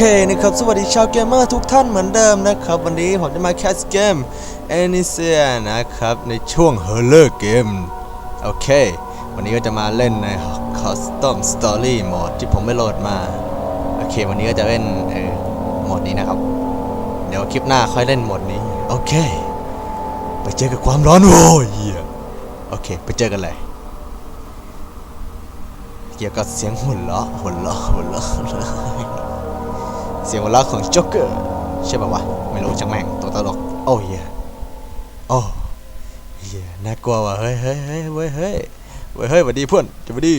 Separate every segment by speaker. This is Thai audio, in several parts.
Speaker 1: เคนะครับ สวัสดีชาวเกมเมอร์ทุกท่านเหมือนเดิมนะครับ วันนี้ผมจะมาแคสเกม a n i s i a นะครับ ในช่วง h o r r o r Game โอเค วันนี้ก็จะมาเล่นใน Custom Story Mode ที่ผมไม่โหลดมา โอเค วันนี้ก็จะเล่นเออโหมดนี้นะครับ เดี๋ยวคลิปหน้าค่อยเล่นโหมดนี้ โอเค ไปเจอกับความร้อนโว้ยเฮียโอเค ไปเจอกันเลยเกี่ยวกับเสียงหุ่นล้อหุ่นล้อหุ่นล้อหุ่นล้อ เสียงหัวเราะของจ็อกเกอร์ใช่ป่าวะไม่รู้จังแม่งตัวตลกโอ้ยโอ้เฮียน่ากลัวว่ะเฮ้ยเฮ้ยเฮ้ยเว้ยเฮ้ยเว้ยเฮ้ยสวัสดีเพื่อนจะมาดี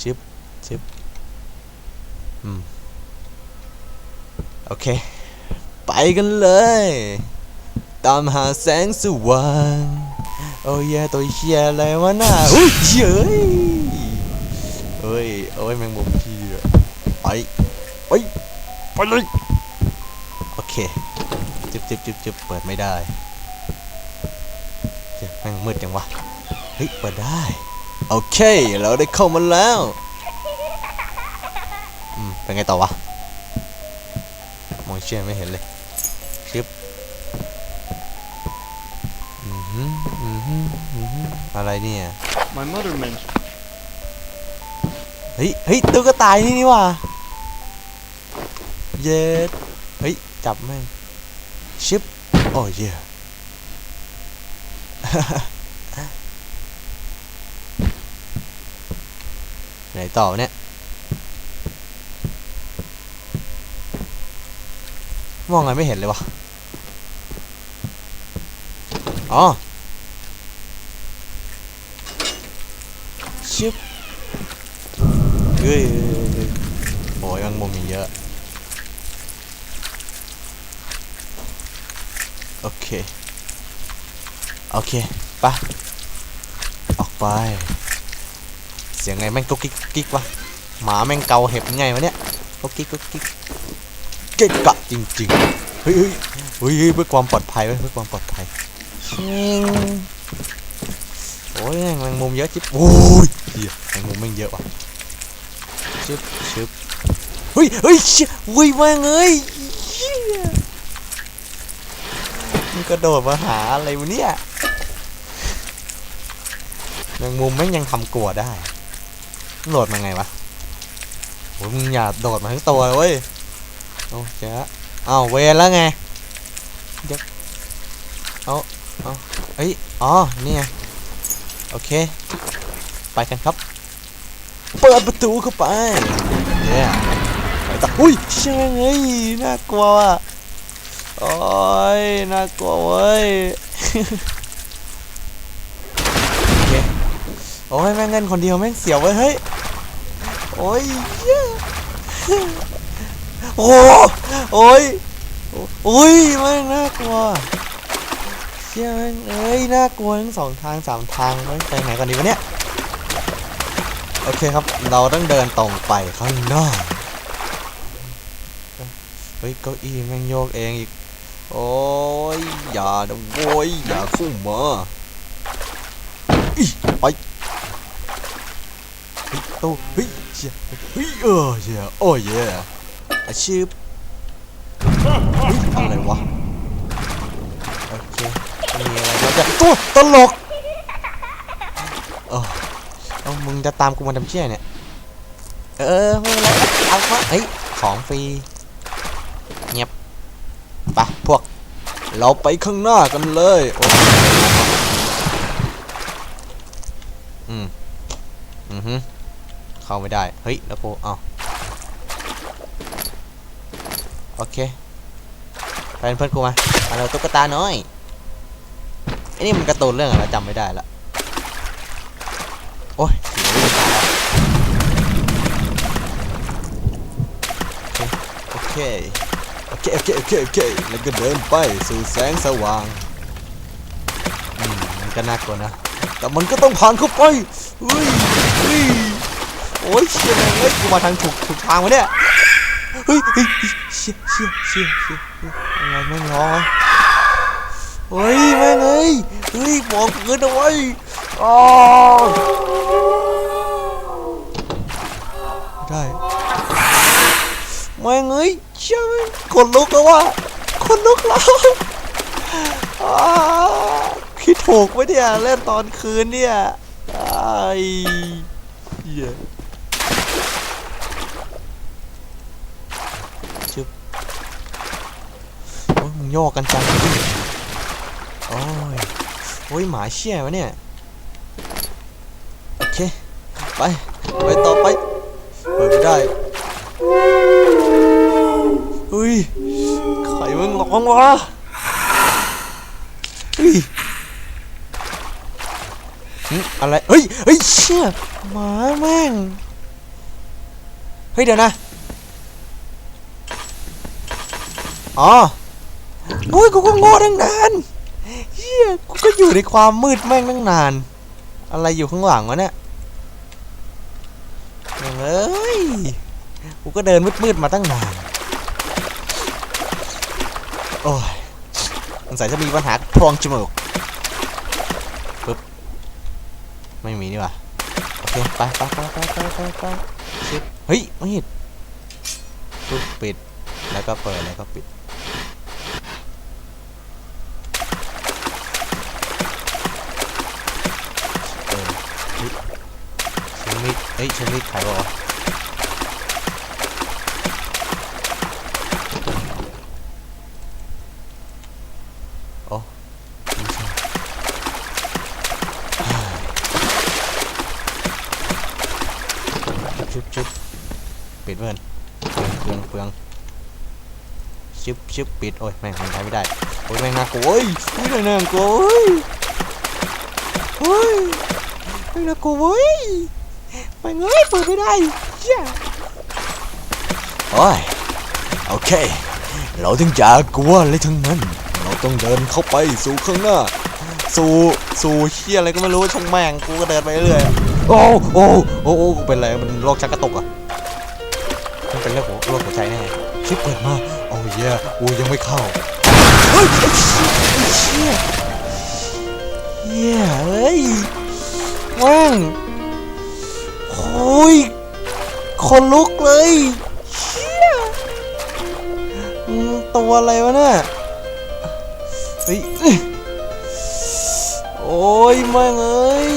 Speaker 1: ชิปชิปอืมโอเค ไปกันเลย ตามหาแสงสว่างโอ้ยตัวเฮียอะไรวะน่าอุ้ยเฮ้ยเฮ้ยโอ้ยแมงมุมที่ไปไปไป เลยโอเคจึ๊บจึ๊บจึ๊บจึ๊บเปิดไม่ได้เจ๊แม่งมืดจังวะเฮ้ยเปิดได้โอเค เราได้เข้ามาแล้วอืมเป็นไงต่อวะมองเชื่อไม่เห็นเลยชึบอือหืออือหืออือหืออะไรเนี่ย
Speaker 2: My mother mentioned
Speaker 1: เฮ้ยเฮ้ยตุ๊กตายนี่นี่ว่ะ เย็ดเฮ้ย จับแม่งชิปโอ้ยเย่ไหนต่อเนี่ย มองไงไม่เห็นเลยวะ อ๋อ ชิปเฮ้ยโอ้ยแมังมุมมีเยอะ โอเคโอเคไปะออกไป เสียงไงแม่งกุ๊กกิ๊กกิ๊กวะหมาแม่งเกาเห็บไงวะเนี่ยกุ๊กกิ๊กกุ๊กกิ๊กเก๊กกะจริงๆเฮ้ยเฮ้ยเฮ้ยเพื่อความปลอดภัยเพื่อความปลอดภัยชิงโอ้ยแมงมุมเยอะจิ๊บโอ้ยเหี้ยแมงมุมแม่งเยอะว่ะชึบชึบเฮ้ยเฮ้ยเชี่ยเฮ้ยมาเงเหี้ย มันกระโดดมาหาอะไรวะเนี่ยแมงมุมแม่งยังทำกลัวได้ โหลดมาไงวะโอ้ยมึงอย่าโดดมาทั้งตัวเลยเว้ย โอ้เจ๊ะอ้าวเวรแล้วไงเดี๋ยวเอาเอาเอ้ย อ๋อ นี่ไง โอเค ไปกันครับ เปิดประตูเข้าไปเนี่ยไปต่ออุ้ยเช่ไงน่ากลัวอะ โอ้ยน่ากลัวเว้ยโอเคโอ้ยแม่งเงินคนเดียวแม่งเสียวเว้ยเฮ้ยโอ้ยเยโอ้โอ้ยโอ้ยแม่งน่ากลัวเชี่ยแม่งเอ้ยน่ากลัวทั้งสองทางสามทางแม่งไปไหนก่อนดีวะเนี่ยโอเคครับเราต้องเดินตรงไปข้างนอกเฮ้ยเก้าอี้แม่งโยกเองอีก โอ้ยอย่านะโว้ยอย่าเข้ามาอีไปเฮ้ยโตเฮ้ยเชี่ยเฮ้ยเออเชี่ยโอ้ยเย่อาชีพเฮ้ยอะไรวะโอเคมีอะไรแล้วจะตัวตลกเออเอามึงจะตามกูมาทำเชี่ยเนี่ยเออไม่เป็นไรเอาวะเฮ้ยของฟรี ปะพวก เราไปข้างหน้ากันเลยโอ้อืมอือฮึเข้าไม่ได้ เฮ้ย แล้วกูเอาโอเคไปเป็นเพื่อนกูมามาเราตุ๊กตาน้อยไอ้นี่มันกร์ตูนเรื่องอะไรจำไม่ได้ละโอ้ยเสียวิ่งตายแล้วโอเค เคโอเคโอเคโอเคแล้วก็เดินไปสู่แสงสว่างอืมมันก็น่ากลัวนะ แต่มันก็ต้องผ่านเข้าไปเฮ้ยเฮ้ยโอ้ยเชี่ยแม่งเฮ้ยกูมาทางถูกถูกทางวะเนี่ยเฮ้ยเฮ้ยเชี่ยเชี่ยเชี่ยเชี่ยอะไรแม่งร้อเฮ้ยแม่งเฮ้ยเฮ้ยบอกเงินเอาไว้อ๋อ ไม่งเอ้ยเชื่อมคนลุกแล้วว่าคนลุกแล้วคิดถูกไหมเนี่ยเล่นตอนคืนเนี่ยไอ้เหี้ยชึบโอ้ยมึงโยกกันจังโอ้ยโอ้ยหมาเชี่ยวะเนี่ยโอเคไปไปต่อไปเปิดไม่ได้ ครมึงร้องวะเฮ้ยอะไร เฮ้ย เฮ้ยเชี่ยหมาแม่ง เฮ้ยเดี๋ยวนะ อ๋อโอ้ยกูก็โง่ตั้งนานเฮียกูก็อยู่ในความมืดแม่งตั้งนาน อะไรอยู่ข้างหลังวะเนี่ยแม่งเอ้ย กูก็เดินมืดๆมาตั้งนาน โอ้ยสงสัยจะมีปัญหาพรองจมูกปึ๊บไม่มีนี่ว่าโอเคไปไปไปไปไปไปไปเฮ้ยไม่เห็นปึ๊บปิดแล้วก็เปิดแล้วก็ปิดเออมีดเฮ้ยชมีดขายบ่าว ปิดเพื่อนเปลืองเปลืองเปลืองชึบชึบปิด โอ้ยแม่งมันใช้ไม่ได้ โอ้ยแม่งน่ากลัวเฮ้ยเฮ้ยน่ากลัวเฮ้ยเฮ้ยไม่นะกูเว้ยไปเงยเปิดไม่ได้เหี้ยโอ้ยโอเค เราถึงจะกลัวอะไรทั้งนั้น เราต้องเดินเข้าไปสู่ข้างหน้า สู่สู่เชี่ยอะไรก็ไม่รู้ช่างแม่งกูก็เดินไปเรื่อยโอ้โอ้โอ้โอ้กูเป็นอะไรมันโรคชักกระตุกอะ วหัวใจแน่ชิบเปิดมาโอ้เหี้ยกูยังไม่เข้าเฮ้ยเชี่ยเหี้ยเฮ้ยแม่งโอ้ยคนลุกเลยเชี่ยตัวอะไรวะเนี่ยเฮ้ยโอ้ยแม่งเอ้ย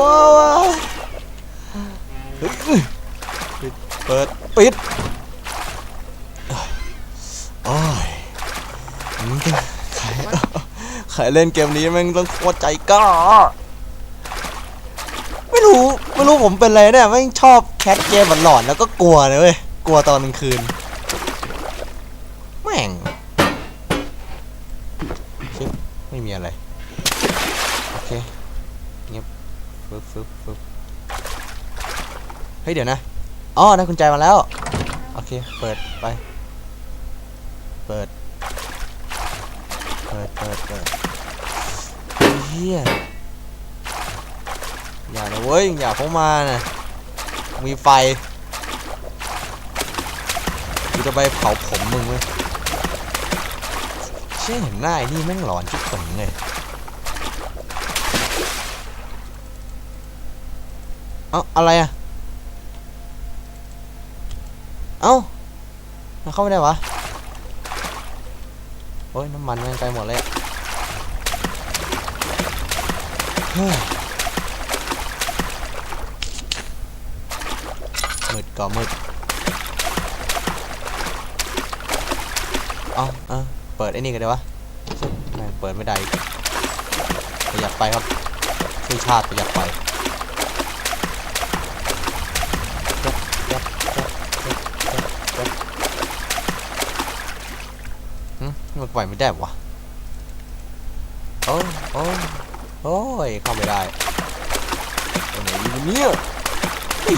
Speaker 1: น่าวเฮ้ยอื้อปิดเปิดปิดโอ้ยอืมใครใครเล่นเกมนี้แม่งต้องโคตรใจกล้าไม่รู้ไม่รู้ผมเป็นอะไรเนี่ยแม่งชอบแคทเกมหลอนแล้วก็กลัวเลยเว้ยกลัวตอนกลางคืนแม่งไม่มีอะไร โอเค ฟึบฟึบฟึบเฮ้ยเดี๋ยวนะอ๋อได้กุญแจมาแล้ว โอเค เปิดไป เปิด เปิดเปิดเปิดเฮียอย่านะเว้ย อย่าเข้ามานะมีไฟกูจะไปเผาผมมึงเว้ยเช่เห็นหน้าไอ้นี่แม่งหลอนชิบเป๋งเลย เอาอะไรอะเอ้ามันเข้าไม่ได้วะโอ้ยน้ำมันม่งไปหมดเลยอะเฮ้ยมืดก็มืดเอาเอาเปิดไอ้นี่กันเลยวะแม่เปิดไม่ได้ประหยัดไฟครับช่วยชาติประหยัดไฟแก๊ปแก๊ปแก๊ปแก๊ปแก๊ปแก๊ปหึ มันไปไม่ได้วะโอ้โอ้โอ้ยเข้าไม่ได้ไปไหนดีวะเนี่ยไอ้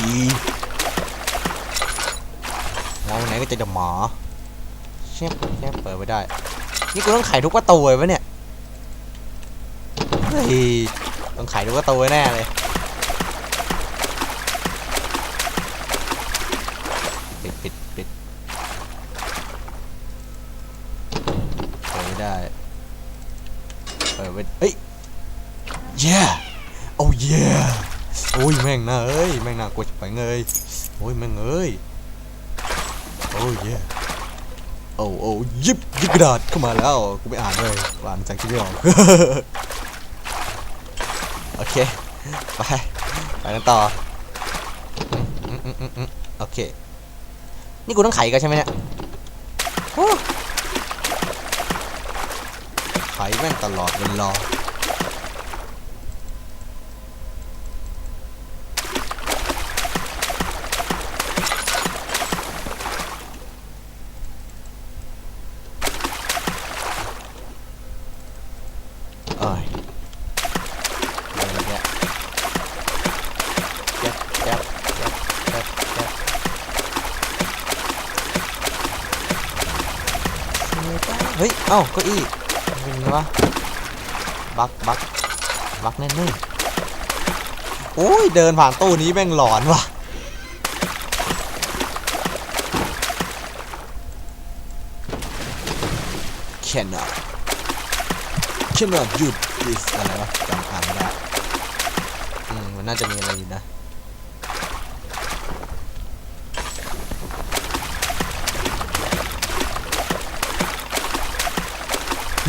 Speaker 1: มองไหนก็จะจะหมาเชฟเชฟเปิดไม่ได้ นี่กูต้องไขทุกประตูเลยวะเนี่ยเฮ้ยต้องไขทุกประตูแน่เลย ปิดปิดปิดเปิดไม่ได้ เปิดไม่เฮ้ย yeah oh yeah โอ้ยแม่งนะเอ้ยแม่งน่า กลัวจะไปเงยโอ้ยแม่งเอ้ยโอ้ยเย่โอ้โอ้ยิบยิบกระดาษเข้ามาแล้วกูไม่อ่านเลยอ่านจากที่ไม่ออกโอเคไปไปกันต่อโอเค นี่กูต้องไขกันใช่ไหมเนี่ยไขแม่งตลอดเวลา เอ้ยอะไรเนี่ยแจ๊บแจ๊บแจ๊บแจ๊บแจ๊บเฮ้ย เอ้าเก้าอี้มันเป็นไงวะบักบักบักแน่นๆโอ้ยเดินผ่านตู้นี้แม่งหลอนว่ะ cannot cannot หยุด this อะไรวะจำอ่านไม่ได้อืมมันน่าจะมีอะไรอยู่นะ เ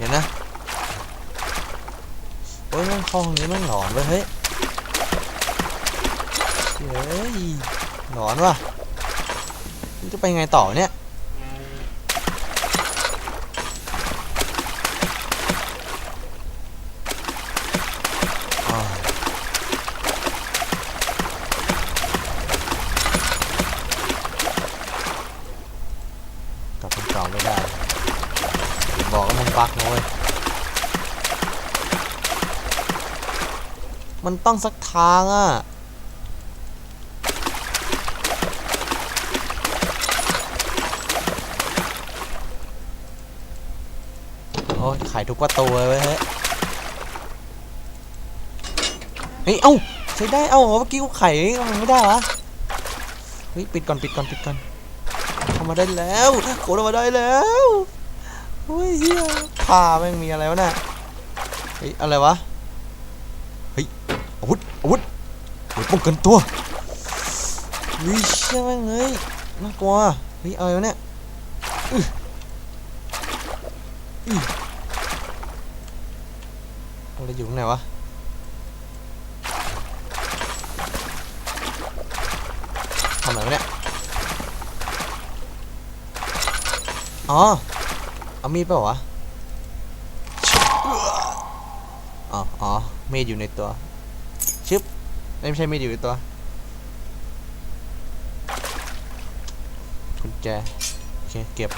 Speaker 1: ดี๋ยวนะ โอ้ยมันห้องนี้มันหลอนเว้ยเฮ้ยเฮ้ยหลอนว่ะ จะไปไงต่อเนี่ย มันต้องสักทางอะ โอ้ยขายทุกประตูเลยเว้ยเฮ้ยเฮ้ย เอ้า ใช้ได้ เอ้าเมื่อกี้กูไขมันไม่ได้เหรอเฮ้ย ปิดก่อน ปิดก่อน ปิดก่อนเข้ามาได้แล้วโกดมาได้แล้วเฮ้ยเฮียผ่าแม่งมีอะไรวะน่ะเฮ้ย อะไรวะ อาวุธอาวุธเฮ้ยป้องกันตัววิเชี่ยแม่งเฮ้ยน่ากลัวเฮ้ยอะไรวะเนี่ยอืออื้ออะไรอยู่ข้างไหนวะทำอะไรวะเนี่ยอ๋อเอามีดเปล่าวะอ๋ออ๋อมีดอยู่ในตัว เอ้ยไม่ใช่มีดอยู่ตัวกุญแจโอเคเก็บ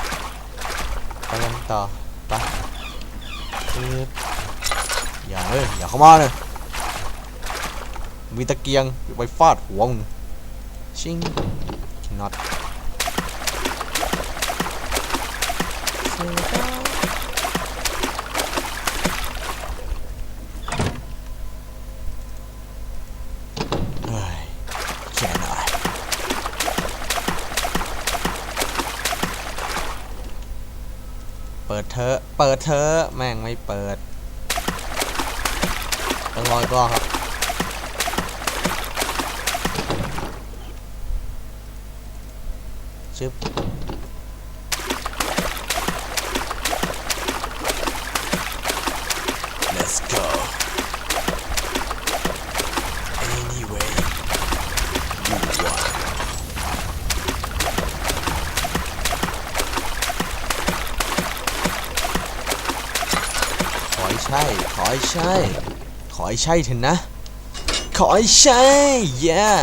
Speaker 1: ไปกันต่อไปปึ๊บอย่าเลยอย่าเข้ามาเลยมีตะเกียงไปฟาดหัวมึงชิง not เฮ้ยแค่หน่อยเปิดเถอะ เปิดเถอะแม่งไม่เปิดต้องรออีกรอบครับ ชึบ Let's go anyway you want ขอให้ใช่ ขอ ใช่ ขอให้ใช่เถอะนะ ขอให้ใช่ yeah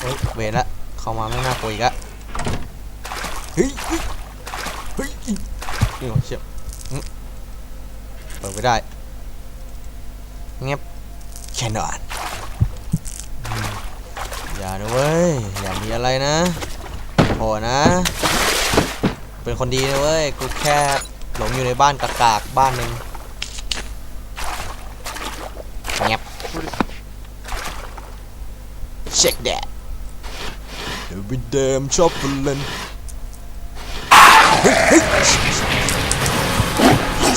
Speaker 1: เฮ้ยเวรละเข้ามาไม่น่ากลัวอีกอะเฮ้ยเฮ้ยเฮ้ยนี่หัวเฉียเปิดไม่ได้เงียบแค่นอนอย่านะเว้ย อย่ามีอะไรนะโหนะ เป็นคนดีนะเว้ย กูแค่หลงอยู่ในบ้านกากๆบ้านหนึ่ง เงียบ Check that Every damn chopping เฮ้ยเฮ้ย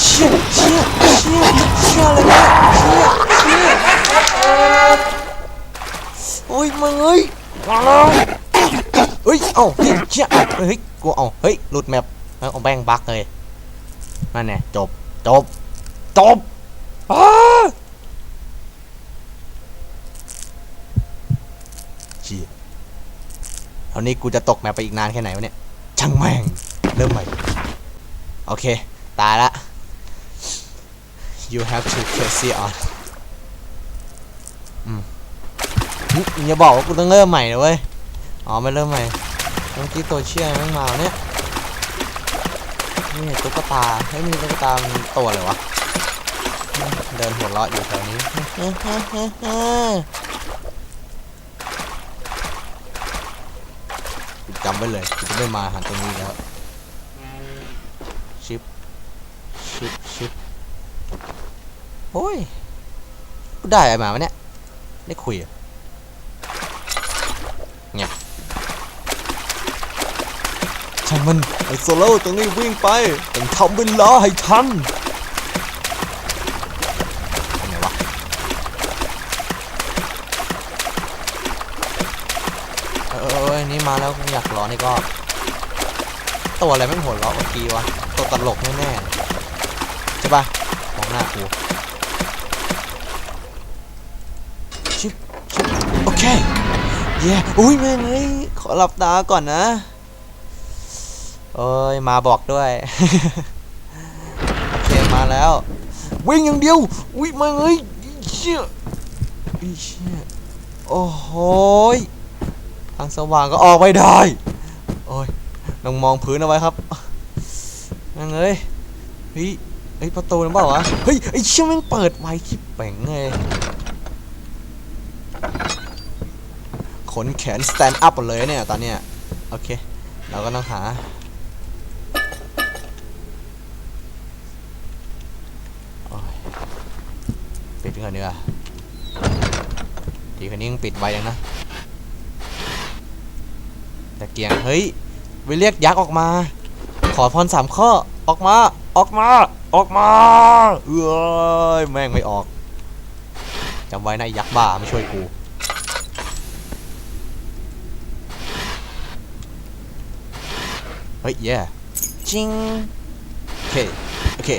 Speaker 1: เชี่ยเชี่ยเชี่ยเชี่ยอะไรเนี่ยเชี่ยเชี่ยโอ้ยมึงเอ้ยมาแล้วเฮ้ยเอ้าเฮ้ยเชี่ยเฮ้ยกูเอาเฮ้ยหลุดแมปเอาแบงบักเลยนั่นแน่จบจบจบอ้าเชี่ยเท่านี้กูจะตกแมปไปอีกนานแค่ไหนวะเนี่ย ช่างแม่ง เริ่มใหม่ โอเค ตายละ you have to crazy on อืมอย่าบอกว่ากูต้องเริ่มใหม่นะเว้ย อ๋อไม่เริ่มใหม่เมื่อกี้ตัวเชี่ยแม่งมาเนี่ยนี่ตุ๊กตาเฮ้ยมีตุ๊กตาตัวเลยวะ เดินหัวเราะอยู่แถวนี้ จำไว้เลยจะไม่มาหันตรงนี้แล้ว ชิป ชิป ชิป โอ้ย ได้อะไรมาวะเนี่ย ได้คุยเหรอเงียช่างมันไอโซโล่ตรงนี้วิ่งไปต้องทำเวลาให้ทันไปไหนวะ เออเออเออนี่ มาแล้วกูอยากร้อนี่ก็ตัวอะไรไม่หัวเราะเมื่อกี้วะตัวตลกแน่ๆใช่ปะมองหน้ากูชิบชิบโอเคเย้อุ้ยแม่งเอ้ยขอหลับตาก่อนนะเอ้ยมาบอกด้วยโอเคมาแล้ววิ่งอย่างเดียวอุ้ยแม่งเอ้ยเชี่ยเชี่ยโอ้โห ทางสว่างก็ออกไม่ได้ โอ้ยต้องมองพื้นเอาไว้ครับแม่งเอ้ยเฮ้ยเฮ้ยประตูนั่นเปล่าวะ เฮ้ย ไอ้เชี่ยแม่งเปิดไว้คลิปเป่งเลยขนแขน stand up หมดเลยเนี่ย ตอนเนี้ย โอเค เราก็ต้องหาโอ้ยปิดก่อนดีกว่าทีคันนี้ยังปิดไว้ยังนะ เกียง เฮ้ย ไปเรียกยักษ์ออกมา ขอพรสามข้อ ออกมา ออกมา ออกมา เอ้ย แม่งไม่ออก จำไว้นะไอ้ยักษ์บ้าไม่ช่วยกูเฮ้ย yeah จิงโอเค โอเค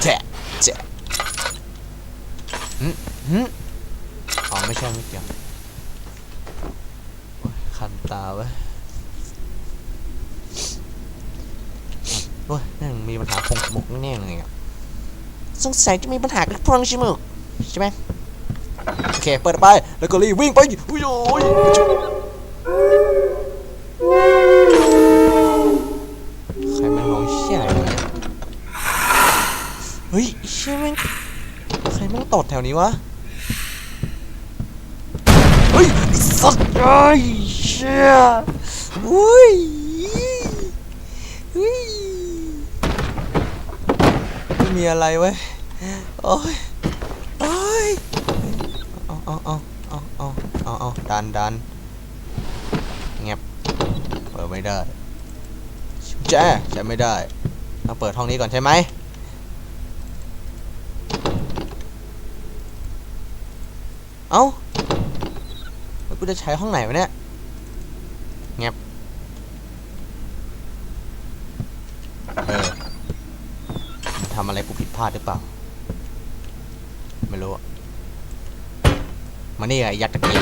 Speaker 1: แทะแทะหืมหืมอ๋อ ไม่ใช่ไม่เกี่ยวโอ้ยคัน ตาเว้ยโอ้ยนั่งมีปัญหาพงจมูกแน่ๆเลยอะสงสัยจะมีปัญหากับพงจมูกใช่ไหมโอเค เปิดไป แล้วก็รีบวิ่งไปอุ้ยโอ้ยใครมันร้องเชี่ยอะไรเนี่ยเฮ้ยเชี่ยแม่งใครแม่งตดแถวนี้วะ เฮ้ยสัตว์ไอ้ยเชี่ย อุ้ยอุ้ยไม่มีอะไรเว้ยโอ้ยโอ้ยเอาเอาเอาเอาเอาเอาเอาดันดันเงียบเปิดไม่ได้แจ้ใช้ไม่ได้ต้องเปิดห้องนี้ก่อนใช่ไหมเอ้าแล้วกูจะใช้ห้องไหนวะเนี่ยเงียบเออมันทำอะไรกูผิดพ ลาดหรือเปล่า ไม่รู้อะมานี่ไอ้ยักษ์ตะเกีย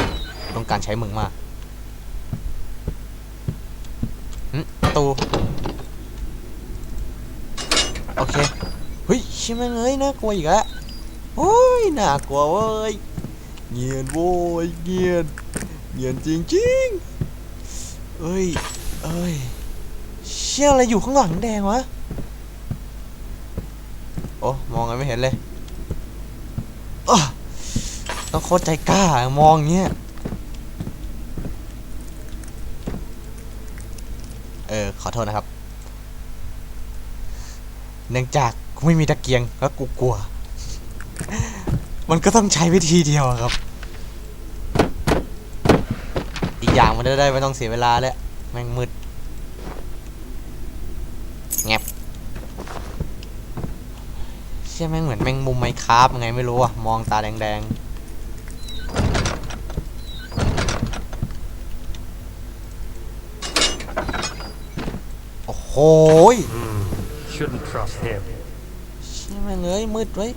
Speaker 1: ต้องการใช้มึงมากประตูโอเคเฮ้ยชิมันเอ้ยน่ากลัวอีกแล้วโอ้ยน่ากลัวเว้ยเงียนโว้ยเงียนเงียนจริงจริงเอ้ยเอ้ยเชี่ยอะไรอยู่ข้างหลังแดงวะ ไม่เห็นเลยอ๊ะต้องโคตรใจกล้ามองเงี้ย เออ ขอโทษนะครับ เนื่องจากกูไม่มีตะเกียงแล้วกูกลัว มันก็ต้องใช้วิธีเดียวครับ อีกอย่างมันจะได้ไม่ต้องเสียเวลาแล้วแม่งมืดแงบ ชี่ยแม่งเหมือนแมงมุมไมคราฟไงไม่รู้อะมองตาแดงๆ โอ้โหย
Speaker 2: Shouldn't trust him.
Speaker 1: เชี่ยแม่งเอ้ยมืดไว้ย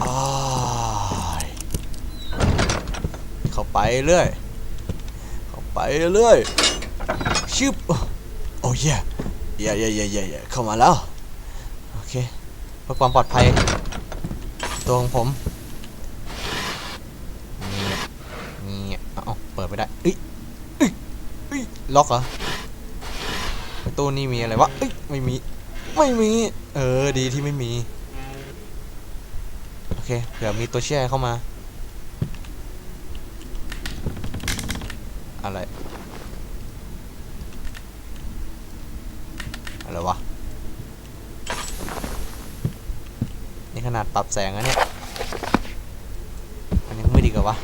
Speaker 1: อ้ายเข้าไปเรื่อย เข้าไปเรื่อยชึบโอ้ย เย่เย่เย่เย่เย่เย่เข้ามาแล้ว โอเคเพื่อความปลอดภัย ตัวของผมนี่นี่เอาเปิดไม่ได้เอ้ยเอ้ยเอ้ยล็อกเหรอประตูนี่มีอะไรวะเอ้ยไม่มี ไม่มี เออ ดีที่ไม่มี โอเค เผื่อมีตัวแช่เข้ามา อะไรวะ นี่ขนาด ปรับแสงแล้วเนี่ย มันยังไม่ดีกว่าวะ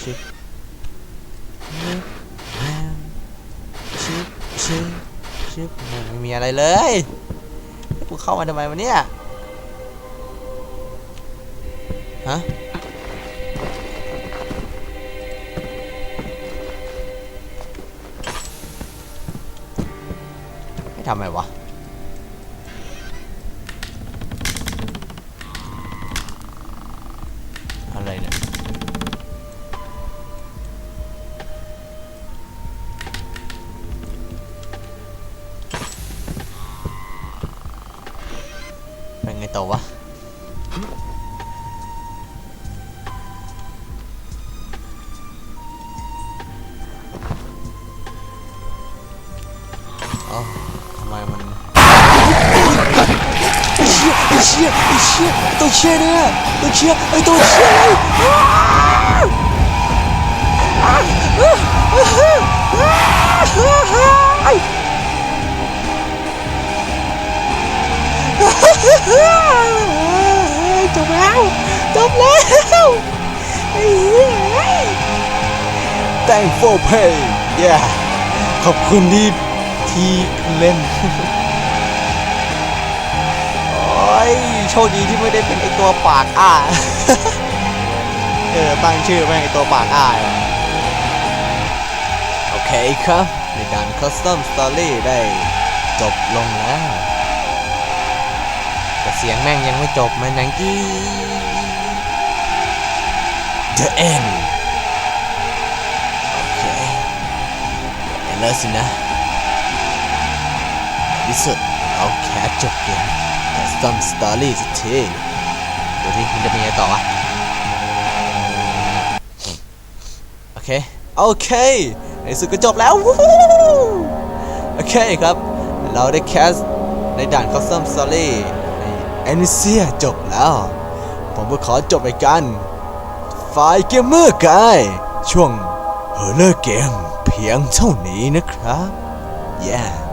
Speaker 1: ชิบชิบชิบชิบไม่มีอะไรเลยกูเข้ามาทำไมวะเนี่ย ฮะไม่ทำอะไรวะ เชี่ยเนี่ยตัวเชี่ยไอ้ตัวเชี่ยจบแล้วจบแล้วไอ้เหี้ย Thank for pay yeah ขอบคุณที่ที่เล่น คดีที่ไม่ได้เป็นไอตัวปากอ้า เออตั้งชื่อแม่งไอตัวปากอ้าโอเคครับ ในการ Custom Story ได้จบลงแล้ว แต่เสียงแม่งยังไม่จบมันยังกี้ The End โอเคแล้วสินะที่สุดเราแคสจบเกม Custom Story สักทีดูที่มันจะมีอะไรต่อวะโอเค โอเคในสุดก็จบแล้ว โอเคครับ เราได้แคสในด่าน Custom Story ใน a n i s i a จบแล้ว ผมก็ขอจบไปกันไฟล์เกมเมอร์กายช่วงเฮอร์เลอร์เกมเพียงเท่านี้นะครับ yeah